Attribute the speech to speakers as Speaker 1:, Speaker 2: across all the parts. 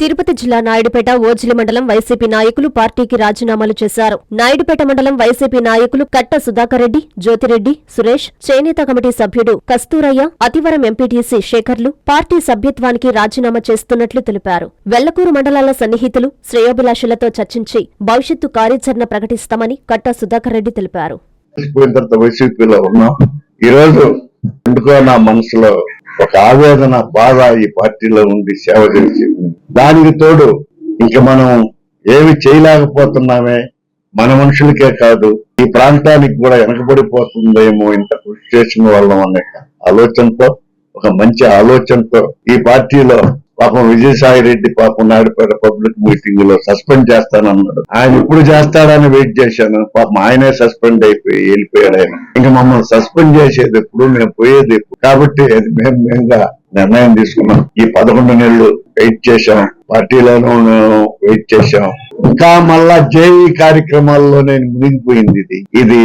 Speaker 1: తిరుపతి జిల్లా నాయుడుపేట ఓజిలి మండలం వైసీపీ నాయకులు పార్టీకి రాజీనామాలు చేశారు. నాయుడుపేట మండలం వైసీపీ నాయకులు కట్ట సుధాకర్ రెడ్డి జ్యోతిరెడ్డి సురేష్ చేనేత కమిటీ సభ్యుడు కస్తూరయ్య అతివరం ఎంపీటీసీ శేఖర్లు పార్టీ సభ్యత్వానికి రాజీనామా చేస్తున్నట్లు తెలిపారు. వెల్లకూరు మండలాల సన్నిహితులు శ్రేయోభిలాషులతో చర్చించి భవిష్యత్తు కార్యాచరణ ప్రకటిస్తామని కట్ట సుధాకర్ రెడ్డి తెలిపారు.
Speaker 2: ఈ రోజు ఎందుకో నా మనసులో ఒక ఆవేదన బాధ ఈ పార్టీలో ఉండి సేవ చేసింది దానికి తోడు ఇంక మనం ఏమి చేయలేకపోతున్నామే మన మనుషులకే కాదు ఈ ప్రాంతానికి కూడా వెనకబడిపోతుందేమో ఇంత కృషి చేసిన వాళ్ళం అనే ఆలోచనతో ఒక మంచి ఆలోచనతో ఈ పార్టీలో పాపం విజయసాయి రెడ్డి పాపం నాయుడుపేట పబ్లిక్ మీటింగ్లో సస్పెండ్ చేస్తానన్నాడు. ఆయన ఇప్పుడు చేస్తాడని వెయిట్ చేశాను. పాపం ఆయనే సస్పెండ్ అయిపోయి వెళ్ళిపోయాడు ఆయన. ఇంకా మమ్మల్ని సస్పెండ్ చేసేది ఎప్పుడు? మేము పోయేది ఎప్పుడు? కాబట్టి అది మేము మేముగా నిర్ణయం తీసుకున్నాం. ఈ పదకొండు నెలలు వెయిట్ చేశాం. పార్టీలోనూ వెయిట్ చేశాం. ఇంకా మళ్ళా జేఈ కార్యక్రమాల్లో నేను మునిగిపోయింది ఇది. ఇది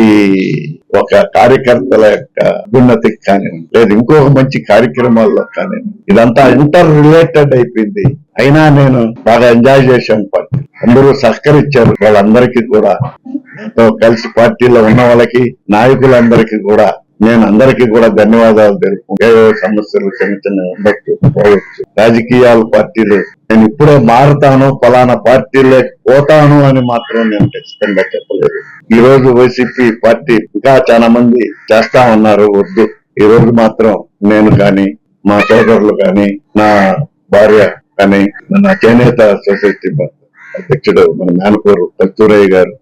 Speaker 2: ఒక కార్యకర్తల యొక్క అభ్యున్నతికి కానివ్వండి లేదు ఇంకొక మంచి కార్యక్రమాల్లో కానివ్వండి. ఇదంతా ఇంటర్ రిలేటెడ్ అయిపోయింది. అయినా నేను బాగా ఎంజాయ్ చేశాను పార్టీ. అందరూ సహకరించారు. వాళ్ళందరికీ కూడా. ఎంతో కలిసి పార్టీలో ఉన్న వాళ్ళకి నాయకులందరికీ కూడా నేను అందరికీ కూడా ధన్యవాదాలు తెలుపుకుంటే సమస్యలు చిన్న చిన్న ఉండొచ్చు పోవచ్చు రాజకీయాల పార్టీలు. నేను ఇప్పుడే మారుతాను ఫలానా పార్టీలో పోతాను అని మాత్రం నేను ఖచ్చితంగా చెప్పలేదు. ఈ రోజు వైసీపీ పార్టీ ఇంకా చాలా మంది చేస్తా ఉన్నారు వద్దు. ఈ రోజు మాత్రం నేను కానీ మా సోదరులు కానీ నా భార్య కానీ నా చేనేత సొసైటీ అధ్యక్షుడు మన మేనకూరు కస్తూరయ్య గారు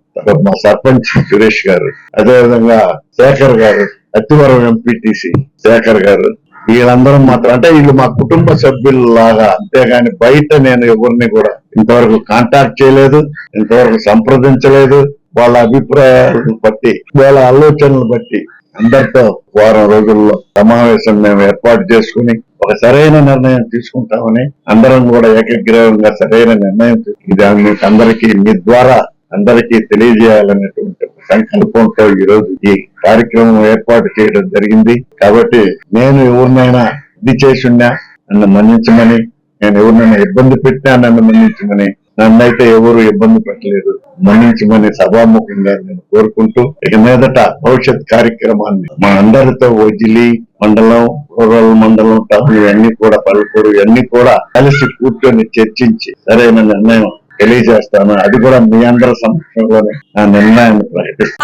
Speaker 2: మా సర్పంచ్ సురేష్ గారు అదేవిధంగా శేఖర్ గారు అత్తివరం ఎంపీటీసీ శేఖర్ గారు. వీళ్ళందరం మాత్రం అంటే వీళ్ళు మా కుటుంబ సభ్యుల్లాగా అంతేగాని బయట నేను ఎవరిని కూడా ఇంతవరకు కాంటాక్ట్ చేయలేదు ఇంతవరకు సంప్రదించలేదు. వాళ్ళ అభిప్రాయాలను బట్టి వాళ్ళ ఆలోచనలు బట్టి అందరితో వారం రోజుల్లో సమావేశం మేము ఏర్పాటు చేసుకుని ఒక సరైన నిర్ణయం తీసుకుంటామని అందరం కూడా ఏకగ్రీవంగా సరైన నిర్ణయం ఇది మీకు అందరికీ మీ ద్వారా అందరికీ తెలియజేయాలనేటువంటి సంకల్పంతో ఈ రోజు ఈ కార్యక్రమం ఏర్పాటు చేయడం జరిగింది. కాబట్టి నేను ఎవరినైనా ఇది చేసున్నా నన్ను మన్నించమని నేను ఎవరినైనా ఇబ్బంది పెట్టినా నన్ను మన్నించమని నన్నైతే ఎవరు ఇబ్బంది పెట్టలేదు మన్నించమని సభాముఖంగా నేను కోరుకుంటూ ఇక మీదట భవిష్యత్ కార్యక్రమాన్ని మా అందరితో వజిలి మండలం రూరల్ మండలం టౌన్ ఇవన్నీ కూడా పల్లెటూరు ఇవన్నీ కూడా కలిసి కూర్చొని చర్చించి సరైన నిర్ణయం తెలియజేస్తాను. అది కూడా మీ అందరి సమక్షంలోనే నా నిర్ణయాన్ని ప్రకటిస్తాను.